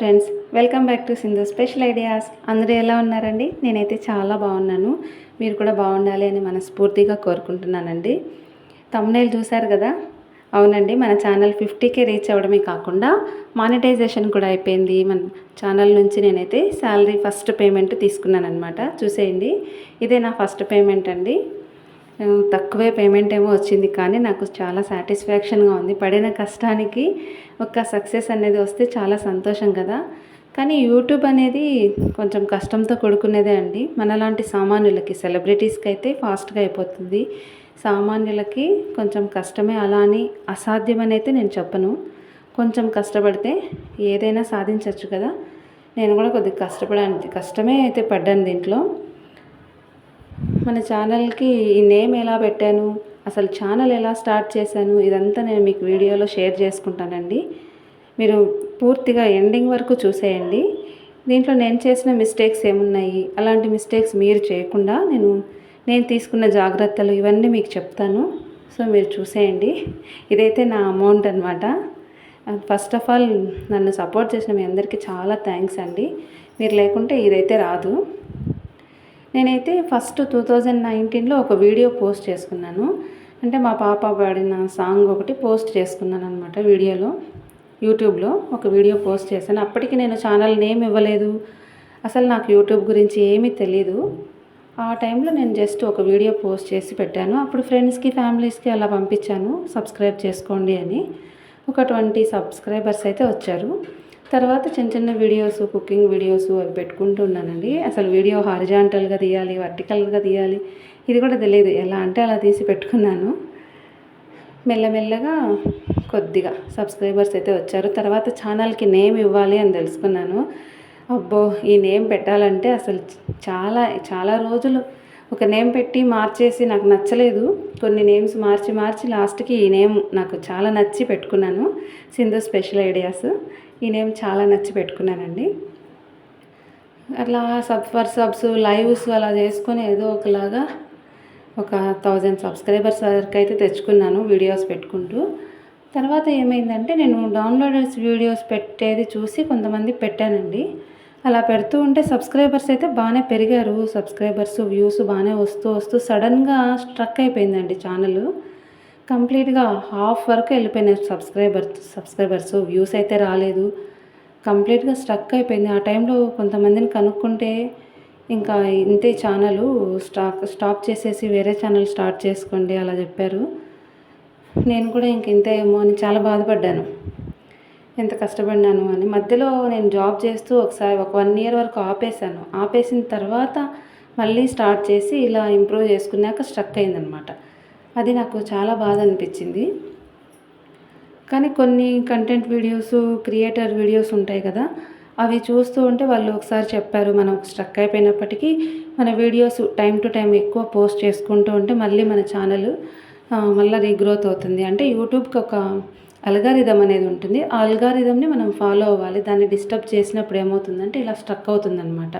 Friends welcome back to Sindhu special ideas అందరూ ఎలా ఉన్నారండి? నేనైతే చాలా బాగున్నాను. మీరు కూడా బాగుండాలి అని మనస్ఫూర్తిగా కోరుకుంటున్నానండి. తమ్నైల్ చూశారు కదా? అవునండి మన ఛానల్ ఫిఫ్టీకే రీచ్ అవ్వడమే కాకుండా మానిటైజేషన్ కూడా అయిపోయింది. మన ఛానల్ నుంచి నేనైతే శాలరీ ఫస్ట్ పేమెంట్ తీసుకున్నాను అనమాట చూసేయండి. ఇదే నా ఫస్ట్ పేమెంట్ అండి. తక్కువే పేమెంట్ ఏమో వచ్చింది కానీ నాకు చాలా సాటిస్ఫాక్షన్గా ఉంది. పడిన కష్టానికి ఒక సక్సెస్ అనేది వస్తే చాలా సంతోషం కదా. కానీ యూట్యూబ్ అనేది కొంచెం కష్టంతో కూడుకునేదే అండి. మనలాంటి సామాన్యులకి సెలబ్రిటీస్కి అయితే ఫాస్ట్గా అయిపోతుంది. సామాన్యులకి కొంచెం కష్టమే అలా అని అసాధ్యమని అయితే నేను చెప్పను. కొంచెం కష్టపడితే ఏదైనా సాధించవచ్చు కదా. నేను కూడా కొద్దిగా కష్టపడాను కష్టమే అయితే పడ్డాను దీంట్లో. మన ఛానల్కి ఈ నేమ్ ఎలా పెట్టాను అసలు ఛానల్ ఎలా స్టార్ట్ చేశాను ఇదంతా నేను మీకు వీడియోలో షేర్ చేసుకుంటానండి. మీరు పూర్తిగా ఎండింగ్ వరకు చూసేయండి. దీంట్లో నేను చేసిన మిస్టేక్స్ ఏమున్నాయి అలాంటి మిస్టేక్స్ మీరు చేయకుండా నేను నేను తీసుకున్న జాగ్రత్తలు ఇవన్నీ మీకు చెప్తాను. సో మీరు చూసేయండి. ఇదైతే నా అమౌంట్ అనమాట ఫస్ట్ ఆఫ్ ఆల్ నన్ను సపోర్ట్ చేసిన మీ అందరికీ చాలా థ్యాంక్స్ అండి. మీరు లేకుంటే ఇదైతే రాదు. నేనైతే ఫస్ట్ టూ థౌజండ్ నైన్టీన్లో ఒక వీడియో పోస్ట్ చేసుకున్నాను. అంటే మా పాప పాడిన సాంగ్ ఒకటి పోస్ట్ చేసుకున్నాను అనమాట వీడియోలో యూట్యూబ్లో ఒక వీడియో పోస్ట్ చేశాను. అప్పటికి నేను ఛానల్ నేమ్ ఇవ్వలేదు. అసలు నాకు యూట్యూబ్ గురించి ఏమీ తెలీదు. ఆ టైంలో నేను జస్ట్ ఒక వీడియో పోస్ట్ చేసి పెట్టాను. అప్పుడు ఫ్రెండ్స్కి ఫ్యామిలీస్కి అలా పంపించాను. సబ్స్క్రైబ్ చేసుకోండి అని. ఒక ట్వంటీ సబ్స్క్రైబర్స్ అయితే వచ్చారు. తర్వాత చిన్న చిన్న వీడియోస్ కుకింగ్ వీడియోస్ అవి పెట్టుకుంటూ ఉన్నానండి. అసలు వీడియో హారిజాంటల్గా తీయాలి వర్టికల్గా తీయాలి ఇది కూడా తెలియదు. ఎలా అంటే అలా తీసి పెట్టుకున్నాను. మెల్లమెల్లగా కొద్దిగా సబ్స్క్రైబర్స్ అయితే వచ్చారు. తర్వాత ఛానల్కి నేమ్ ఇవ్వాలి అని తెలుసుకున్నాను. అబ్బో ఈ నేమ్ పెట్టాలంటే అసలు చాలా చాలా రోజులు. ఒక నేమ్ పెట్టి మార్చేసి నాకు నచ్చలేదు. కొన్ని నేమ్స్ మార్చి మార్చి లాస్ట్కి ఈ నేమ్ నాకు చాలా నచ్చి పెట్టుకున్నాను. సింధు స్పెషల్ ఐడియాస్ ఈ నేమ్ చాలా నచ్చి పెట్టుకున్నానండి. అట్లా సబ్ ఫర్ సబ్స్ లైవ్స్ అలా చేసుకొని ఏదో ఒకలాగా ఒక థౌజండ్ సబ్స్క్రైబర్స్ వరకు అయితే తెచ్చుకున్నాను వీడియోస్ పెట్టుకుంటూ. తర్వాత ఏమైందంటే నేను డౌన్లోడర్స్ వీడియోస్ పెట్టేది చూసి కొంతమంది పెట్టానండి. అలా పెడుతూ ఉంటే సబ్స్క్రైబర్స్ అయితే బాగానే పెరిగారు. సబ్స్క్రైబర్స్ వ్యూస్ బాగానే వస్తూ వస్తూ సడన్గా స్ట్రక్ అయిపోయిందండి ఛానల్. కంప్లీట్గా హాఫ్ వరకు వెళ్ళిపోయినాయి సబ్స్క్రైబర్స్ సబ్స్క్రైబర్స్. వ్యూస్ అయితే రాలేదు. కంప్లీట్గా స్ట్రక్ అయిపోయింది. ఆ టైంలో కొంతమందిని కనుక్కుంటే ఇంకా ఇంతే ఛానల్ స్టాక్ స్టాప్ చేసేసి వేరే ఛానల్ స్టార్ట్ చేసుకోండి అలా చెప్పారు. నేను కూడా ఇంక ఇంతే ఏమో అని చాలా బాధపడ్డాను. ఎంత కష్టపడినాను అని. మధ్యలో నేను జాబ్ చేస్తూ ఒకసారి ఒక వన్ ఇయర్ వరకు ఆపేశాను. ఆపేసిన తర్వాత మళ్ళీ స్టార్ట్ చేసి ఇలా ఇంప్రూవ్ చేసుకున్నాక స్ట్రక్ అయిందనమాట. అది నాకు చాలా బాధ అనిపించింది కానీ కొన్ని కంటెంట్ వీడియోస్ క్రియేటర్ వీడియోస్ ఉంటాయి కదా అవి చూస్తూ ఉంటే వాళ్ళు ఒకసారి చెప్పారు మనం స్ట్రక్ అయిపోయినప్పటికీ మన వీడియోస్ టైం టు టైం ఎక్కువ పోస్ట్ చేసుకుంటూ ఉంటే మళ్ళీ మన ఛానల్ మళ్ళీ రీగ్రోత్ అవుతుంది. అంటే యూట్యూబ్కి ఒక అల్గారిథం అనేది ఉంటుంది. ఆ అల్గారిథంని మనం ఫాలో అవ్వాలి. దాన్ని డిస్టర్బ్ చేసినప్పుడు ఏమవుతుందంటే ఇలా స్ట్రక్ అవుతుందన్నమాట.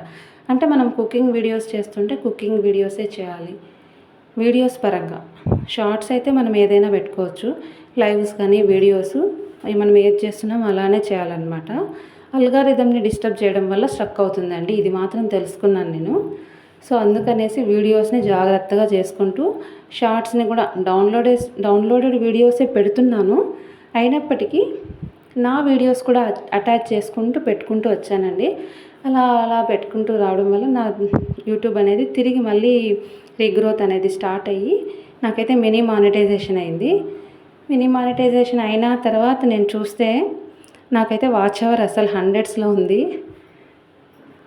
అంటే మనం కుకింగ్ వీడియోస్ చేస్తుంటే కుకింగ్ వీడియోసే చేయాలి? వీడియోస్ పరంగా. షార్ట్స్ అయితే మనం ఏదైనా పెట్టుకోవచ్చు. లైవ్స్ కానీ వీడియోస్ అవి మనం ఏది చేస్తున్నాం అలానే చేయాలన్నమాట. అల్గారిథమ్ని డిస్టర్బ్ చేయడం వల్ల స్ట్రక్ అవుతుందండి. ఇది మాత్రం తెలుసుకున్నాను నేను. సో అందుకనేసి వీడియోస్ని జాగ్రత్తగా చేసుకుంటూ షార్ట్స్ని కూడా డౌన్లోడే డౌన్లోడెడ్ వీడియోసే పెడుతున్నాను. అయినప్పటికీ నా వీడియోస్ కూడా అటాచ్ చేసుకుంటూ పెట్టుకుంటూ వచ్చానండి. అలా అలా పెట్టుకుంటూ రావడం వల్ల నా యూట్యూబ్ అనేది తిరిగి మళ్ళీ రీగ్రోత్ అనేది స్టార్ట్ అయ్యి నాకైతే మినీ మానిటైజేషన్ అయింది. మినీ మానిటైజేషన్ అయిన తర్వాత నేను చూస్తే నాకైతే వాచ్ అవర్ అసలు హండ్రెడ్స్లో ఉంది.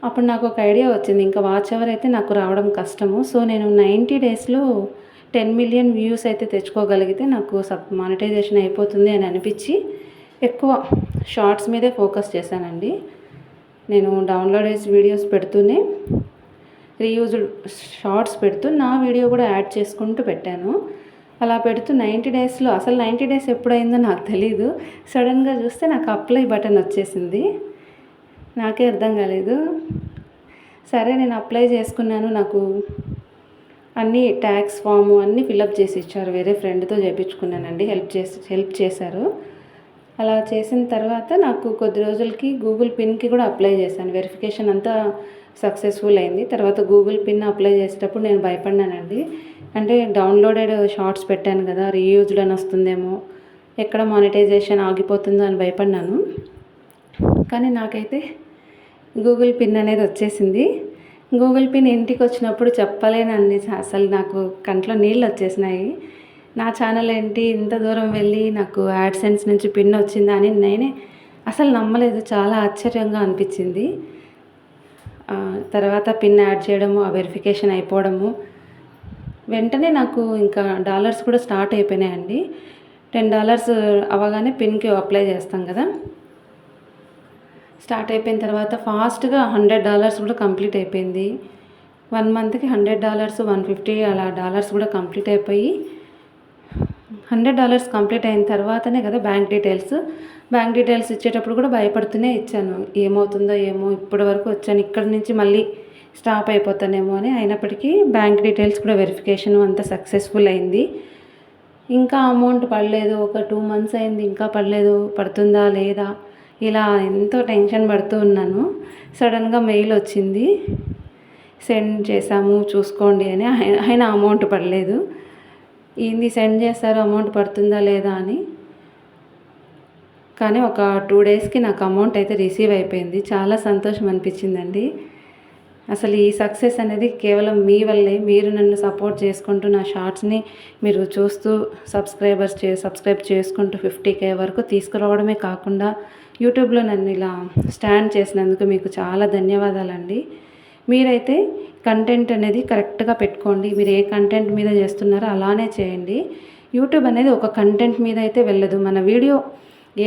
అప్పుడు నాకు ఒక ఐడియా వచ్చింది. ఇంకా వాచ్ అవర్ అయితే నాకు రావడం కష్టము. సో నేను నైంటీ డేస్లో టెన్ మిలియన్ వ్యూస్ అయితే తెచ్చుకోగలిగితే నాకు సబ్ మానిటైజేషన్ అయిపోతుంది అని అనిపించి ఎక్కువ షార్ట్స్ మీదే ఫోకస్ చేశానండి. నేను డౌన్లోడ్ చేసి వీడియోస్ పెడుతూనే రీయూజ్డ్ షార్ట్స్ పెడుతూ నా వీడియో కూడా యాడ్ చేసుకుంటూ పెట్టాను. అలా పెడుతూ నైంటీ డేస్లో అసలు నైంటీ డేస్ ఎప్పుడైందో నాకు తెలీదు. సడన్గా చూస్తే నాకు అప్లై బటన్ వచ్చేసింది. నాకే అర్థం కాలేదు. సరే నేను అప్లై చేసుకున్నాను. నాకు అన్నీ ట్యాక్స్ ఫామ్ అన్నీ ఫిలప్ చేసి ఇచ్చారు. వేరే ఫ్రెండ్తో చేయించుకున్నానండి హెల్ప్ చేసి హెల్ప్ చేశారు. అలా చేసిన తర్వాత నాకు కొద్ది రోజులకి గూగుల్ పిన్కి కూడా అప్లై చేశాను. వెరిఫికేషన్ అంతా సక్సెస్ఫుల్ అయింది. తర్వాత గూగుల్ పిన్ అప్లై చేసేటప్పుడు నేను భయపడినానండి అంటే డౌన్లోడెడ్ షార్ట్స్ పెట్టాను కదా రీయూజ్డ్ అని వస్తుందేమో ఎక్కడ మానిటైజేషన్ ఆగిపోతుందో అని భయపడినాను కానీ నాకైతే గూగుల్ పిన్ అనేది వచ్చేసింది. గూగుల్ పిన్ ఇంటికి వచ్చినప్పుడు చెప్పలేనండి. అసలు నాకు కంట్లో నీళ్ళు వచ్చేసినాయి. నా ఛానల్ ఏంటి? ఇంత దూరం వెళ్ళి నాకు యాడ్సెన్స్ నుంచి పిన్ వచ్చిందా అని నేనే అసలు నమ్మలేదు. చాలా ఆశ్చర్యంగా అనిపించింది. తర్వాత పిన్ యాడ్ చేయడము ఆ వెరిఫికేషన్ అయిపోవడము. వెంటనే నాకు ఇంకా డాలర్స్ కూడా స్టార్ట్ అయిపోయినాయండి. టెన్ డాలర్స్ అవ్వగానే పిన్కి అప్లై చేస్తాం కదా. స్టార్ట్ అయిపోయిన తర్వాత ఫాస్ట్గా హండ్రెడ్ డాలర్స్ కూడా కంప్లీట్ అయిపోయింది. వన్ మంత్కి హండ్రెడ్ డాలర్స్ వన్ ఫిఫ్టీ అలా డాలర్స్ కూడా కంప్లీట్ అయిపోయి హండ్రెడ్ డాలర్స్ కంప్లీట్ అయిన తర్వాతనే కదా బ్యాంక్ డీటెయిల్స్. బ్యాంక్ డీటెయిల్స్ ఇచ్చేటప్పుడు కూడా భయపడుతూనే ఇచ్చాను. ఏమవుతుందో ఏమో ఇప్పటి వరకు వచ్చాను. ఇక్కడ నుంచి మళ్ళీ స్టాప్ అయిపోతానేమో అని అయినప్పటికీ బ్యాంక్ డీటెయిల్స్ కూడా వెరిఫికేషన్ అంతా సక్సెస్ఫుల్ అయింది. ఇంకా అమౌంట్ పడలేదు. ఒక టూ మంత్స్ అయింది. ఇంకా పడలేదు. పడుతుందా? లేదా? ఇలా ఎంతో టెన్షన్ పడుతూ ఉన్నాను. సడన్గా మెయిల్ వచ్చింది. సెండ్ చేసాము చూసుకోండి అని. ఆయన- ఆయన అమౌంట్ పడలేదు. ఏంది సెండ్ చేస్తారు? అమౌంట్ పడుతుందా లేదా అని. కానీ ఒక టూ డేస్కి నాకు అమౌంట్ అయితే రిసీవ్ అయిపోయింది. చాలా సంతోషం అనిపించిందండి. అసలు ఈ సక్సెస్ అనేది కేవలం మీ వల్లే. మీరు నన్ను సపోర్ట్ చేసుకుంటూ నా షార్ట్స్ని మీరు చూస్తూ సబ్స్క్రైబర్స్ చే సబ్స్క్రైబ్ చేసుకుంటూ ఫిఫ్టీ కే వరకు తీసుకురావడమే కాకుండా యూట్యూబ్లో నన్ను ఇలా స్టాండ్ చేసినందుకు మీకు చాలా ధన్యవాదాలండి. మీరైతే కంటెంట్ అనేది కరెక్ట్గా పెట్టుకోండి. మీరు ఏ కంటెంట్ మీద చేస్తున్నారో అలానే చేయండి. యూట్యూబ్ అనేది ఒక కంటెంట్ మీద అయితే వెళ్ళదు. మన వీడియో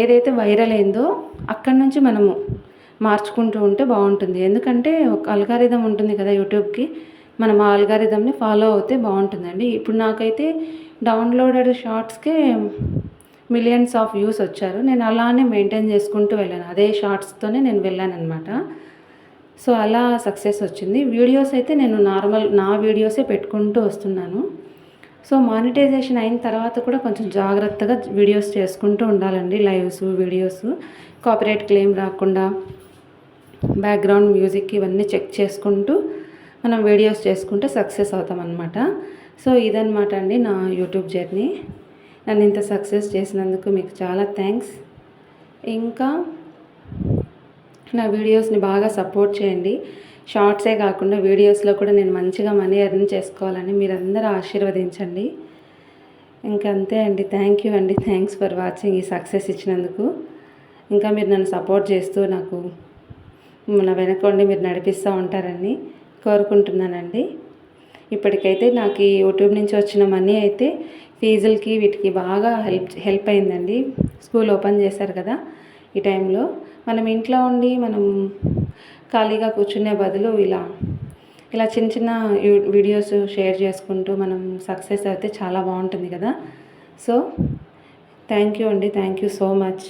ఏదైతే వైరల్ అయిందో అక్కడి నుంచి మనము మార్చుకుంటూ ఉంటే బాగుంటుంది. ఎందుకంటే ఒక అల్గారిథం ఉంటుంది కదా యూట్యూబ్కి. మనం ఆ అల్గారిథంని ఫాలో అవుతే బాగుంటుందండి. ఇప్పుడు నాకైతే డౌన్లోడెడ్ షార్ట్స్కే మిలియన్స్ ఆఫ్ వ్యూస్ వచ్చారు. నేను అలానే మెయింటైన్ చేసుకుంటూ వెళ్ళాను. అదే షార్ట్స్తోనే నేను వెళ్ళాను అనమాట సో అలా సక్సెస్ వచ్చింది. వీడియోస్ అయితే నేను నార్మల్ నా వీడియోసే పెట్టుకుంటూ వస్తున్నాను. సో మానిటైజేషన్ అయిన తర్వాత కూడా కొంచెం జాగ్రత్తగా వీడియోస్ చేసుకుంటూ ఉండాలండి. లైవ్స్ వీడియోస్ కాపీరైట్ క్లెయిమ్ రాకుండా బ్యాక్గ్రౌండ్ మ్యూజిక్ ఇవన్నీ చెక్ చేసుకుంటూ మనం వీడియోస్ చేసుకుంటే సక్సెస్ అవుతాం అనమాట సో ఇదనమాట అండి నా యూట్యూబ్ జర్నీ. నన్ను ఇంత సక్సెస్ చేసినందుకు మీకు చాలా థ్యాంక్స్. ఇంకా నా వీడియోస్ని బాగా సపోర్ట్ చేయండి. షార్ట్సే కాకుండా వీడియోస్లో కూడా నేను మంచిగా మనీ ఎర్న్ చేసుకోవాలని మీరందరూ ఆశీర్వదించండి. ఇంకా అంతే అండి. థ్యాంక్ యూ అండి. థ్యాంక్స్ ఫర్ వాచింగ్ ఈ సక్సెస్ ఇచ్చినందుకు. ఇంకా మీరు నన్ను సపోర్ట్ చేస్తూ నాకు నా వెనకండి మీరు నడిపిస్తూ ఉంటారని కోరుకుంటున్నానండి. ఇప్పటికైతే నాకు ఈ యూట్యూబ్ నుంచి వచ్చిన మనీ అయితే ఫీజులకి వీటికి బాగా హెల్ప్ హెల్ప్ అయిందండి. స్కూల్ ఓపెన్ చేశారు కదా ఈ టైంలో. మనం ఇంట్లో ఉండి మనం ఖాళీగా కూర్చునే బదులు ఇలా ఇలా చిన్న చిన్న యూ- వీడియోస్ షేర్ చేసుకుంటూ మనం సక్సెస్ అయితే చాలా బాగుంటుంది కదా. సో థ్యాంక్ యూ అండి. Thank you so much